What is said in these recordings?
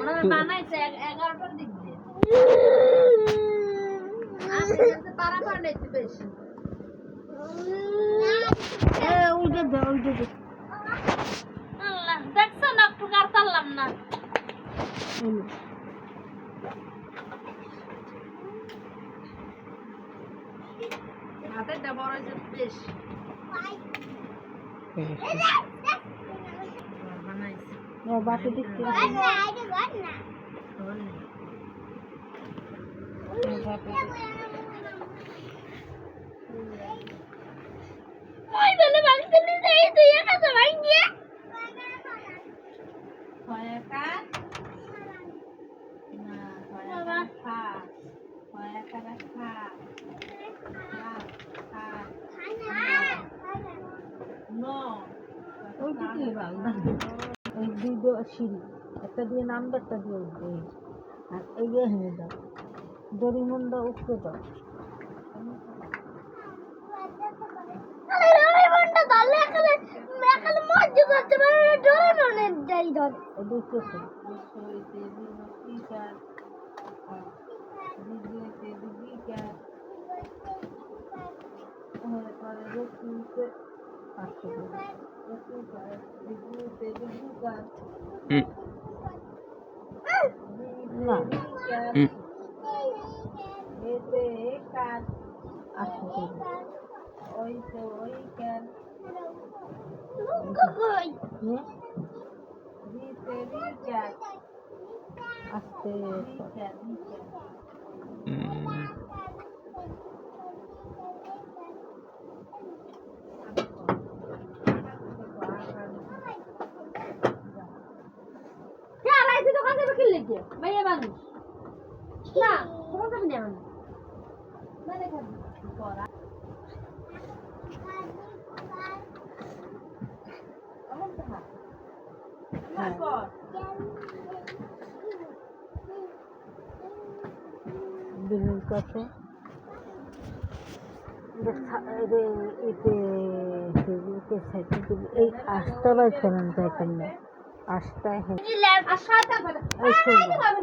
ওরা বানাইছে এগারোটার দিক। দেখছ না একটু কার না হাতের ডা হয়েছে বেশি বানাইছে দেখতে ওই দুটো সিঁড়ি একটা দিয়ে নামবে একটা দিয়ে উঠবে। আর এই যে দাও দড়িমন্ডা উপরে দাও এই দেখতে তো হইতে বিকার দিদিতে দিদিকার পরে রকিতে পাঁচশো করে রকিকার দিদিতে না করে ওইতে ওই হ্যাঁ আস্তে মানুষ না কোনো যাবি না মানে হ্যাঁ বিলুর কাছে এতে ফেসবুকে সাইটে এই আটতলায় ফেলেন যাইতেন না আটটায় হ্যাঁ আর শয়তান কথা এই শোনো। আমি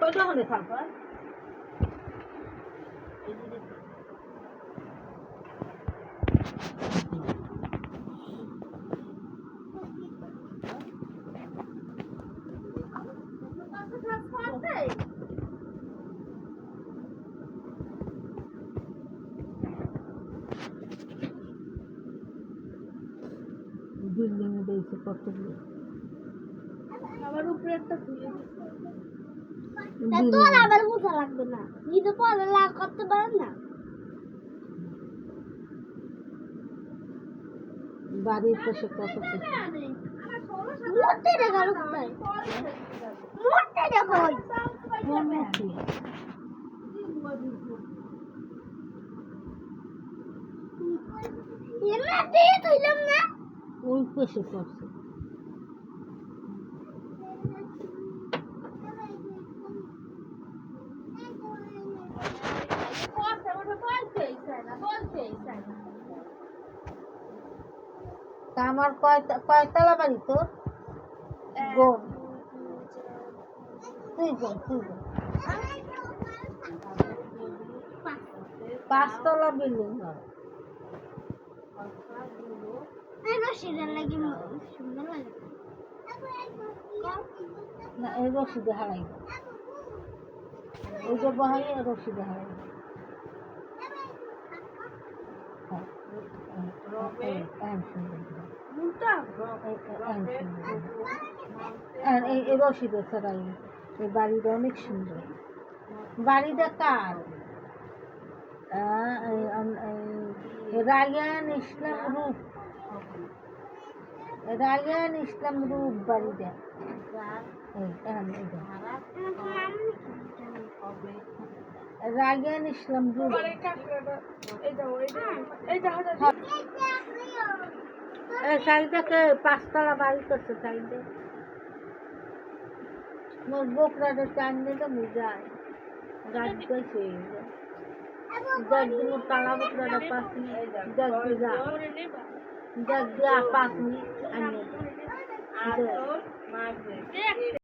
তো যখন থাকব বিল্ডিং এ দিয়েছে কতগুলো। আমার উপরে একটা খুলে তোর আবার বোঝা লাগবে না। নিজে পড়া লাগ করতে পারেন না। বাড়ির পাশে কত দেখা কোথায়? মোটে দেখো ওই। উন্নতি। এমনিতে তুইলাম না। ওই পাশে পড়ছে তা আমার কয়টা কয়তলা বাড়ি তোর? গোল তুই গোল তুই গোল পাঁচতলা বিল্ডিং হয়। এই রশিদের লাগি না এই রশিদে হারাই এই যে বহাই রশিদে হারাই হ্যাঁ, এই, এই, সুন্দর মুন্টা এই, এই, এই সুন্দর আর এই এই রশিদে সরাই এই বাড়িটা অনেক সুন্দর বাড়িটা কার আহ, এই, আম- এই রায়ান ইসলাম রূপ রায়ান ইসলাম রূপ বাড়িটা এই, রায়ান ইসলাম সাইডটাকে পাঁচতলা বাড়ি করছে সাইডে মোর বোকরাটা টান দিলে মুই যায় গাছ গেছে গাছ দিয়ে তালা বোকরাটা পাঁচ মিনিট গাছ দিয়ে যা ওরে নেবা গাছ দিয়ে পাঁচ মিনিট আর তোর মাছ দে